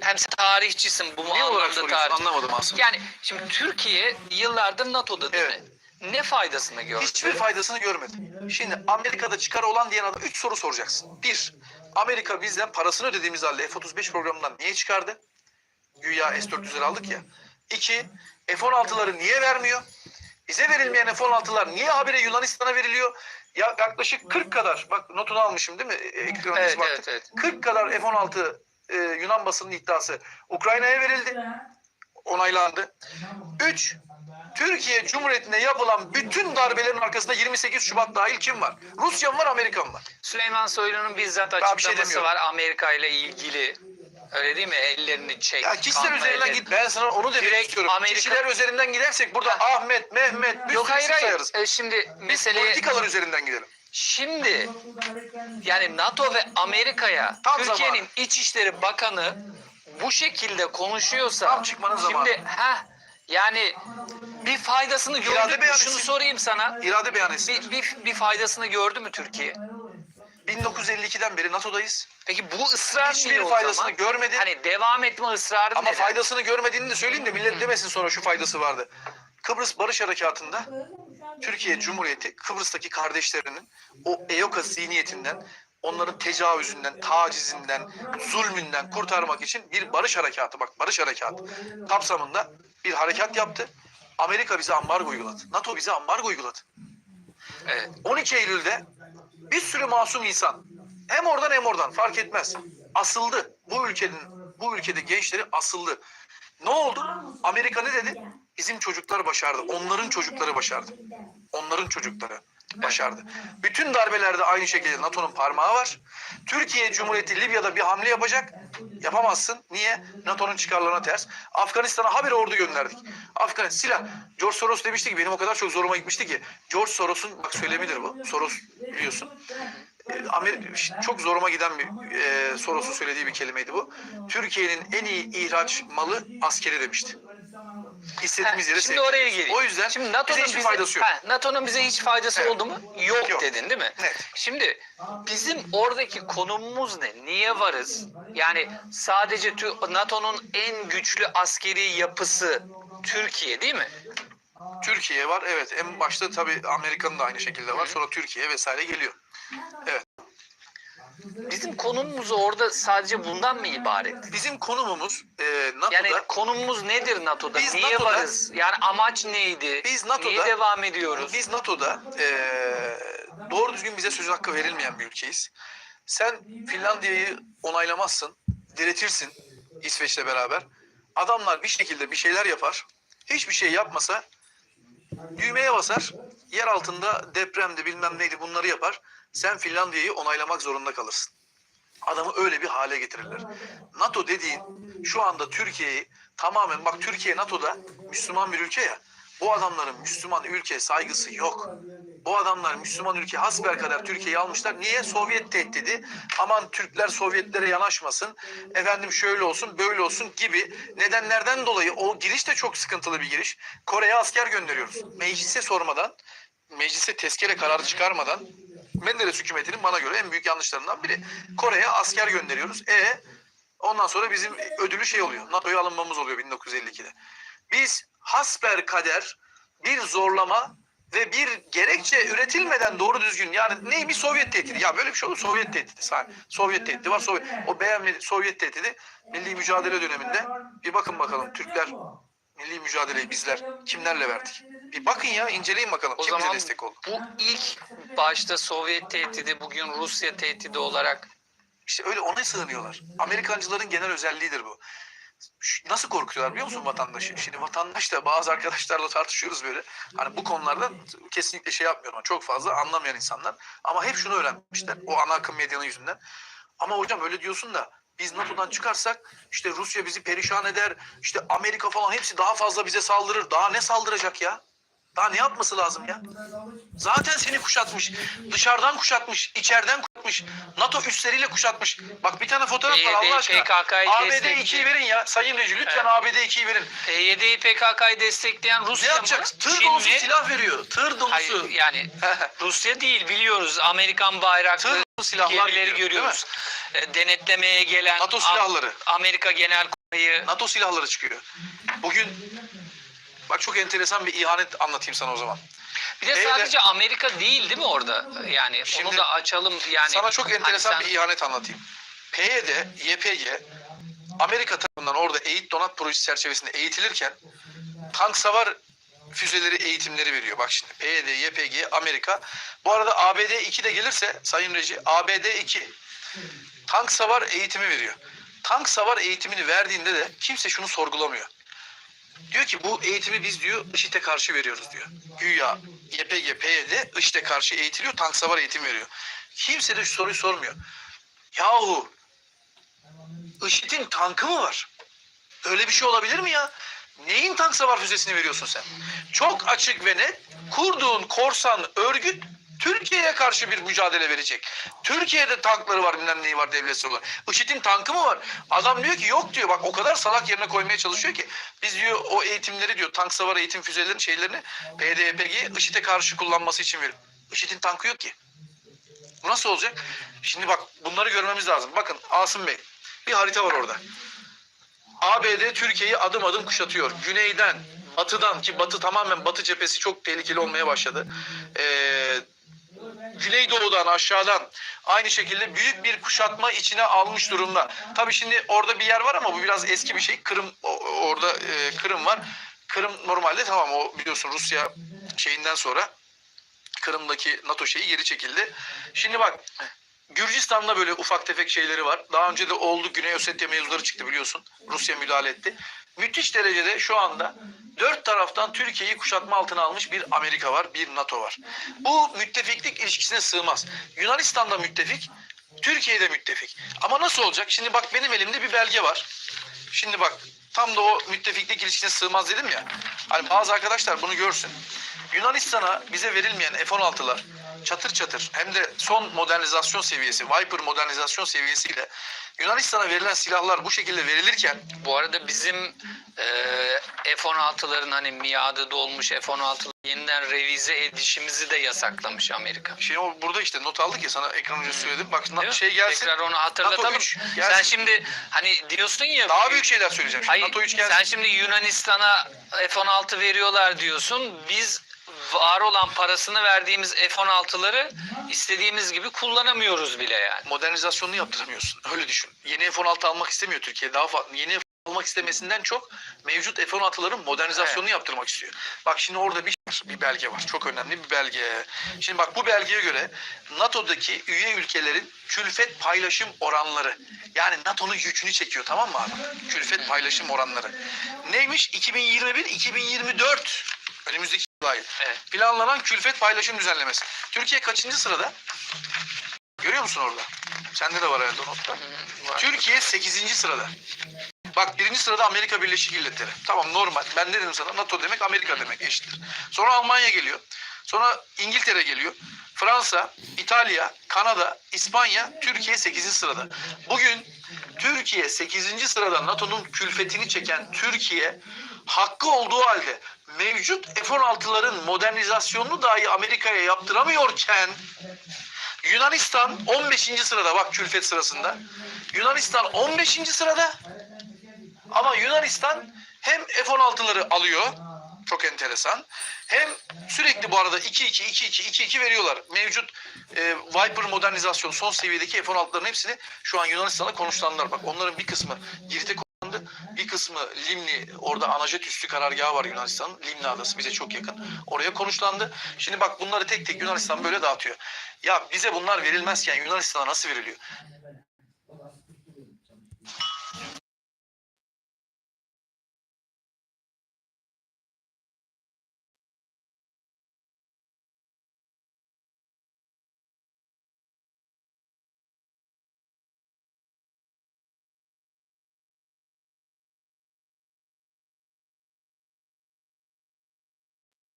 Hem sen tarihçisin bu Ne olarak anlamda soruyorsun tarih. anlamadım aslında. Yani şimdi Türkiye yıllardır NATO'da değil Evet. mi? Ne faydasını gördü? Hiçbir faydasını görmedim. Şimdi Amerika'da çıkar olan diyen adam 3 soru soracaksın. Bir, Amerika bizden parasını ödediğimiz halde F-35 programından niye çıkardı? Güya S-400'leri aldık ya. İki, F-16'ları niye vermiyor? Bize verilmeyen F-16'lar niye habire Yunanistan'a veriliyor? Ya yaklaşık 40 kadar, bak notunu almışım değil mi? E, Ekrana Evet, baktık. evet, evet. 40 kadar F-16 e, Yunan basının iddiası Ukrayna'ya verildi, onaylandı. 3. Türkiye Cumhuriyeti'ne yapılan bütün darbelerin arkasında 28 Şubat dahil kim var? Rusya mı var, Amerika mı var? Süleyman Soylu'nun bizzat şey açıklaması demiyorum. var Amerika ile ilgili. Öyle değil mi? Ellerini çek. Ya kişiler üzerinden ellerini. git. Ben sana onu demek Direkt istiyorum. Amerika- Kişiler üzerinden gidersek burada Ahmet, Mehmet, bir Yok sürü hayır isim hayır. sayarız. E, şimdi Biz meseleye politikalar üzerinden gidelim. şimdi yani NATO ve Amerika'ya Tam Türkiye'nin. İçişleri Bakanı bu şekilde konuşuyorsa Tam çıkmanın zamanı. Şimdi ha yani bir faydasını gördü İrade mü? beyan Şunu etsin. sorayım sana. İrade beyan etsin. Bir, bir, bir faydasını gördü mü Türkiye? 1952'den beri NATO'dayız. Peki bu ısrar Hiçbir niye o faydasını zaman? görmedi. Hani devam etme ısrarı Ama neden? faydasını görmediğini de söyleyeyim de millet demesin sonra şu faydası vardı. Kıbrıs Barış Harekatı'nda Türkiye Cumhuriyeti Kıbrıs'taki kardeşlerinin o EOKA zihniyetinden, onların tecavüzünden, tacizinden, zulmünden kurtarmak için bir barış harekatı, bak barış harekatı kapsamında bir harekat yaptı. Amerika bize ambargo uyguladı. NATO bize ambargo uyguladı. Evet. 12 Eylül'de bir sürü masum insan hem oradan hem oradan fark etmez. Asıldı. Bu ülkenin bu ülkede gençleri asıldı. Ne oldu? Amerika ne dedi? Bizim çocuklar başardı. Onların çocukları başardı. Onların çocukları başardı. Bütün darbelerde aynı şekilde NATO'nun parmağı var. Türkiye Cumhuriyeti Libya'da bir hamle yapacak. Yapamazsın. Niye? NATO'nun çıkarlarına ters. Afganistan'a habire ordu gönderdik. Afgan silah. George Soros demişti ki benim o kadar çok zoruma gitmişti ki. George Soros'un bak söylemidir bu. Soros biliyorsun. E, Amerika çok zoruma giden bir e, Soros'un söylediği bir kelimeydi bu. Türkiye'nin en iyi ihraç malı askeri demişti. İstediğimiz yere Şimdi sevk oraya ediyoruz. geleyim. O yüzden Şimdi bize NATO'nun hiçbir bize, faydası yok. Ha, NATO'nun bize hiç faydası Evet. oldu mu? Yok, Yok. dedin değil mi? Net. Şimdi bizim oradaki konumumuz ne? Niye varız? Yani sadece Tü- NATO'nun en güçlü askeri yapısı Türkiye değil mi? Türkiye var. Evet. En başta tabii Amerika'nın da aynı şekilde var. Sonra Türkiye vesaire geliyor. Bizim konumumuz orada sadece bundan mı ibaret? Bizim konumumuz e, NATO'da Yani konumumuz nedir NATO'da? Biz Niye NATO'da- varız? Yani amaç neydi? Biz NATO'da- Niye devam ediyoruz? Biz NATO'da eee, doğru düzgün bize söz hakkı verilmeyen bir ülkeyiz. Sen Finlandiya'yı onaylamazsın, diretirsin İsveç'le beraber. Adamlar bir şekilde bir şeyler yapar. Hiçbir şey yapmasa düğmeye basar. Yer altında depremdi bilmem neydi bunları yapar. Sen Finlandiya'yı onaylamak zorunda kalırsın. Adamı öyle bir hale getirirler. NATO dediğin şu anda Türkiye'yi tamamen bak Türkiye NATO'da Müslüman bir ülke ya. Bu adamların Müslüman ülke saygısı yok. Bu adamlar Müslüman ülke hasbelkader Türkiye'yi almışlar. Niye? Sovyet tehdidi. Aman Türkler Sovyetlere yanaşmasın. Efendim şöyle olsun böyle olsun gibi nedenlerden dolayı o giriş de çok sıkıntılı bir giriş. Kore'ye asker gönderiyoruz. Meclise sormadan, meclise tezkere kararı çıkarmadan Menderes hükümetinin bana göre en büyük yanlışlarından biri. Kore'ye asker gönderiyoruz. E ondan sonra bizim ödülü şey oluyor. NATO'ya alınmamız oluyor 1952'de. Biz hasber kader bir zorlama ve bir gerekçe üretilmeden doğru düzgün yani neymiş Sovyet tehdidi ya böyle bir şey olur Sovyet tehdidi Sa- Sovyet tehdidi var Sovyet o beğenmedi Sovyet tehdidi milli mücadele döneminde bir bakın bakalım Türkler milli mücadeleyi bizler kimlerle verdik bir bakın ya inceleyin bakalım O kim bize zaman destek oldu bu ilk başta Sovyet tehdidi bugün Rusya tehdidi olarak İşte öyle ona sığınıyorlar. Amerikancıların genel özelliğidir bu. Nasıl korkutuyorlar biliyor musun vatandaşı? Şimdi vatandaş da bazı arkadaşlarla tartışıyoruz böyle. Hani bu konularda kesinlikle şey yapmıyorum. Çok fazla anlamayan insanlar. Ama hep şunu öğrenmişler. O ana akım medyanın yüzünden. Ama hocam öyle diyorsun da biz NATO'dan çıkarsak işte Rusya bizi perişan eder. İşte Amerika falan hepsi daha fazla bize saldırır. Daha ne saldıracak ya? Daha ne yapması lazım ya? Zaten seni kuşatmış. Dışarıdan kuşatmış. içeriden kuşatmış. NATO üstleriyle kuşatmış. Bak bir tane fotoğraf var Allah aşkına. PKK'yı ABD destekli- 2'yi verin ya. Sayın Reji lütfen Evet. ABD 2'yi verin. PYD'yi PKK'yı destekleyen Ne Rusya mı? yapacak? Tır Çin dolusu mi? silah veriyor. Tır dolusu. Hayır yani Rusya değil biliyoruz. Amerikan bayraklı Tır silahlar gidiyor, görüyoruz. E, Denetlemeye gelen NATO silahları. Amerika Genel Kurmayı NATO silahları çıkıyor. Bugün bak çok enteresan bir ihanet anlatayım sana o zaman. bir de Şeyle- sadece Amerika değil değil mi orada? Yani Şimdi onu da açalım yani. Sana çok hani enteresan sen- bir ihanet anlatayım. PYD, YPG Amerika tarafından orada eğit donat projesi çerçevesinde eğitilirken tank savar füzeleri eğitimleri veriyor. Bak şimdi PYD, YPG, Amerika. Bu arada ABD 2 de gelirse Sayın Reji ABD 2 tank savar eğitimi veriyor. Tank savar eğitimini verdiğinde de kimse şunu sorgulamıyor. Diyor ki bu eğitimi biz diyor IŞİD'e karşı veriyoruz diyor. Güya YPG, PYD IŞİD'e karşı eğitiliyor, tank savar eğitim veriyor. Kimse de şu soruyu sormuyor. Yahu IŞİD'in tankı mı var? Öyle bir şey olabilir mi ya? Neyin tank savar füzesini veriyorsun sen? Çok açık ve net kurduğun korsan örgüt Türkiye'ye karşı bir mücadele verecek. Türkiye'de tankları var bilmem neyi var devletsel olarak. IŞİD'in tankı mı var? Adam diyor ki yok diyor bak o kadar salak yerine koymaya çalışıyor ki biz diyor o eğitimleri diyor tank savar eğitim füzelerinin şeylerini PDPG'yi IŞİD'e karşı kullanması için verir. IŞİD'in tankı yok ki. Bu nasıl olacak? Şimdi bak bunları görmemiz lazım. Bakın Asım Bey bir harita var orada. ABD Türkiye'yi adım adım kuşatıyor. Güneyden, batıdan ki batı tamamen batı cephesi çok tehlikeli olmaya başladı. Ee, Güneydoğu'dan aşağıdan aynı şekilde büyük bir kuşatma içine almış durumda. Tabii şimdi orada bir yer var ama bu biraz eski bir şey. Kırım orada e, Kırım var. Kırım normalde tamam o biliyorsun Rusya şeyinden sonra Kırım'daki NATO şeyi geri çekildi. Şimdi bak Gürcistan'da böyle ufak tefek şeyleri var. Daha önce de oldu. Güney Ossetya mevzuları çıktı biliyorsun. Rusya müdahale etti. Müthiş derecede şu anda dört taraftan Türkiye'yi kuşatma altına almış bir Amerika var, bir NATO var. Bu müttefiklik ilişkisine sığmaz. Yunanistan'da müttefik, Türkiye'de müttefik. Ama nasıl olacak? Şimdi bak benim elimde bir belge var. Şimdi bak tam da o müttefiklik ilişkisine sığmaz dedim ya. Hani bazı arkadaşlar bunu görsün. Yunanistan'a bize verilmeyen F-16'lar çatır çatır hem de son modernizasyon seviyesi, Viper modernizasyon seviyesiyle Yunanistan'a verilen silahlar bu şekilde verilirken Bu arada bizim e, F-16'ların hani miadı dolmuş F-16'ların yeniden revize edişimizi de yasaklamış Amerika. şey o burada işte not aldık ya sana ekran önce söyledim. Bak Değil mi? şey gelsin. Tekrar onu hatırlatalım. NATO üç gelsin. Sen şimdi hani diyorsun ya Daha büyük şeyler söyleyeceğim. Şimdi Hayır, NATO 3 gelsin. sen şimdi Yunanistan'a F-16 veriyorlar diyorsun. Biz var olan parasını verdiğimiz F-16'ları istediğimiz gibi kullanamıyoruz bile yani. modernizasyonunu yaptıramıyorsun. Öyle düşün. Yeni F-16 almak istemiyor Türkiye. Daha fazla yeni almak istemesinden çok mevcut F-16'ların modernizasyonunu yaptırmak istiyor. Bak şimdi orada bir bir belge var. Çok önemli bir belge. Şimdi bak bu belgeye göre NATO'daki üye ülkelerin külfet paylaşım oranları. Yani NATO'nun yükünü çekiyor tamam mı abi? Külfet paylaşım oranları. Neymiş? 2021-2024 önümüzdeki ayı. Evet. Planlanan külfet paylaşım düzenlemesi. Türkiye kaçıncı sırada? Görüyor musun orada? Sende de var herhalde notta. Var. Türkiye 8. sırada. Bak birinci sırada Amerika Birleşik Devletleri. Tamam normal. Ben dedim sana? NATO demek Amerika demek eşittir. Sonra Almanya geliyor. Sonra İngiltere geliyor. Fransa, İtalya, Kanada, İspanya, Türkiye 8. sırada. Bugün Türkiye 8. sırada NATO'nun külfetini çeken Türkiye hakkı olduğu halde mevcut F-16'ların modernizasyonunu dahi Amerika'ya yaptıramıyorken Yunanistan 15. sırada bak külfet sırasında. Yunanistan 15. sırada ama Yunanistan hem F-16'ları alıyor çok enteresan. Hem sürekli bu arada 2-2, 2-2, 2-2 veriyorlar. Mevcut e, Viper modernizasyon son seviyedeki F-16'ların hepsini şu an Yunanistan'a konuşlandılar. Bak onların bir kısmı Girit'e konuşlandı. Bir kısmı Limni, orada Anajet üstü karargahı var Yunanistan'ın. Limni adası bize çok yakın. Oraya konuşlandı. Şimdi bak bunları tek tek Yunanistan böyle dağıtıyor. Ya bize bunlar verilmezken Yunanistan'a nasıl veriliyor?